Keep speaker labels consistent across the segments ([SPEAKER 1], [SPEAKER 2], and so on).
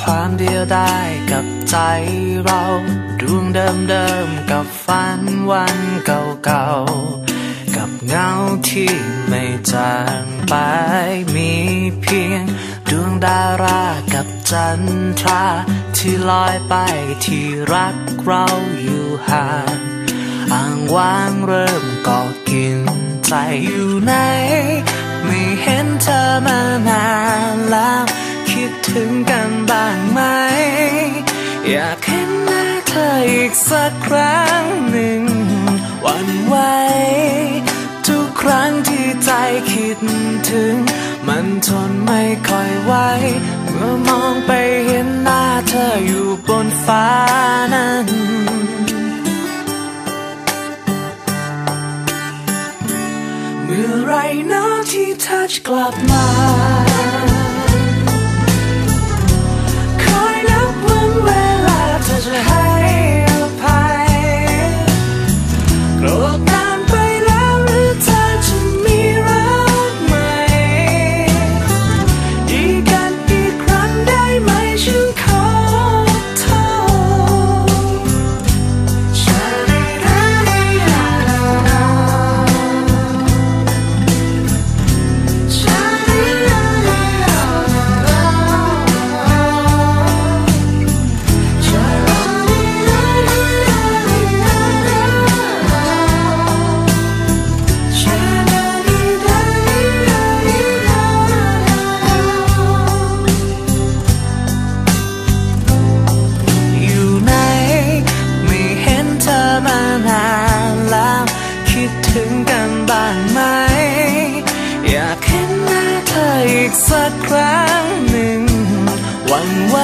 [SPEAKER 1] ความเดียวดายกับใจเราดวงเดิมเดิมๆกับฝันวันเก่าๆกับเงาที่ไม่จางไปมีเพียง ดวงดารากับจันทราที่ลอยไปที่รักเราอยู่ห่างอ่างว่างเริ่มก่อกินใจอยู่ไหนไม่เห็นเธอมานาน อีกสักครั้งหนึ่งวันไหวทุกครั้งที่ใจคิดถึง มันทนไม่ค่อยไหวเมื่อมองไปเห็นหน้าเธออยู่บนฟ้านั้นเมื่อไรนาะที่เธอกลับมา อีกสักครั้งหนึ่งหวั่นไหว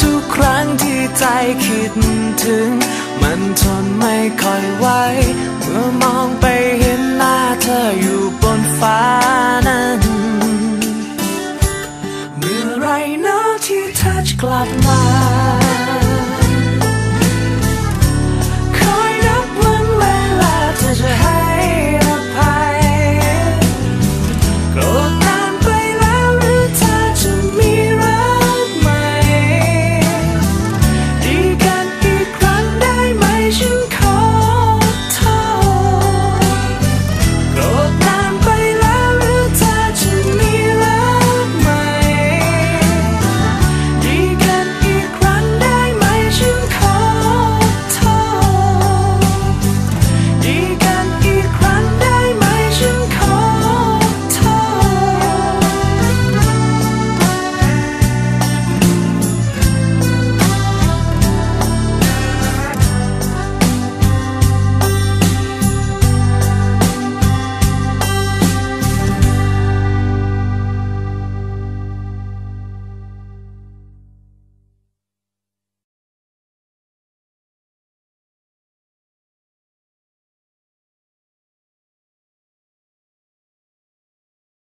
[SPEAKER 1] ทุกครั้งที่ใจคิดถึง มันทนไม่ค่อยไหวเมื่อมองไปเห็นหน้าเธออยู่